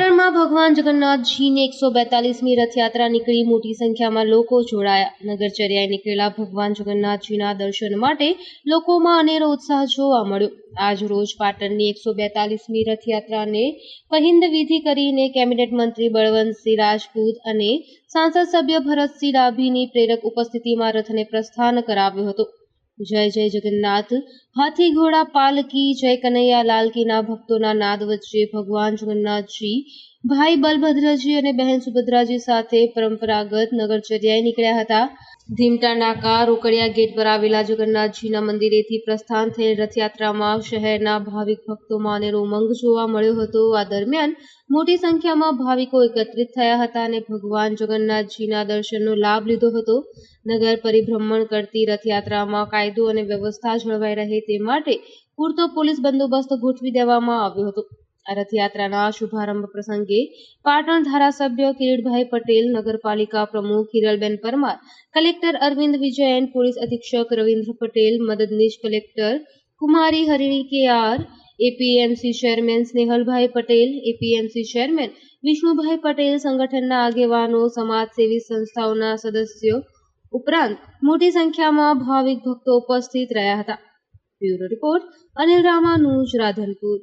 ભગવાન જગન્નાથજીની એકસો બેતાલીસમી રથયાત્રા નીકળી. મોટી સંખ્યામાં લોકો જોડાયા. નગરચર્યાએ નીકળેલા ભગવાન જગન્નાથજીના દર્શન માટે લોકોમાં અનેરો ઉત્સાહ જોવા મળ્યો. આજ રોજ પાટણની એકસો બેતાલીસમી રથયાત્રાને પહિંદ વિધિ કરીને કેબિનેટ મંત્રી બળવંતસિંહ રાજપૂત અને સાંસદ સભ્ય ભરતસિંહ ડાભીની પ્રેરક ઉપસ્થિતિમાં રથને પ્રસ્થાન કરાવ્યો હતો. જય જય જગન્નાથ. હાથી ઘોડા પાલકી જય કનૈયા લાલકીના ભક્તોના નાદ વચ્ચે ભગવાન જગન્નાથજી ભાઈ બલભદ્રજી અને બહેન સુભદ્રાજી સાથે પરંપરાગત નગરચર્યાએ નીકળ્યા હતા. ધીમટા નાકા રોકડિયા ગેટ પર આવેલા જગન્નાથજીના મંદિરેથી પ્રસ્થાન થયેલ રથયાત્રામાં શહેરના ભાવિક ભક્તોમાં અનેરો ઉમંગ જોવા મળ્યો હતો. આ દરમિયાન મોટી સંખ્યામાં ભાવિકો એકત્રિત થયા હતા અને ભગવાન જગન્નાથજીના દર્શનનો લાભ લીધો હતો. નગર પરિભ્રમણ કરતી રથયાત્રામાં કાયદો અને વ્યવસ્થા જળવાઈ રહે તે માટે પૂરતો પોલીસ બંદોબસ્ત ગોઠવી દેવામાં આવ્યો હતો. આ રથયાત્રાના શુભારંભ પ્રસંગે પાટણ ધારાસભ્ય કિરીટભાઈ પટેલ, નગરપાલિકા પ્રમુખ હિરલબેન પરમાર, કલેક્ટર અરવિંદ વિજયન, પોલીસ અધિક્ષક રવિન્દ્ર પટેલ, મદદનીશ કલેક્ટર કુમારી Harini K R APMC chairman Snehalbhai Patel, APMC chairman Vishnubhai Patel, સંગઠનના આગેવાનો, સમાજસેવી સંસ્થાઓના સદસ્યો ઉપરાંત મોટી સંખ્યામાં ભાવિક ભક્તો ઉપસ્થિત રહ્યા હતા. Bureau report Anil Ramanuj, Radhanpur.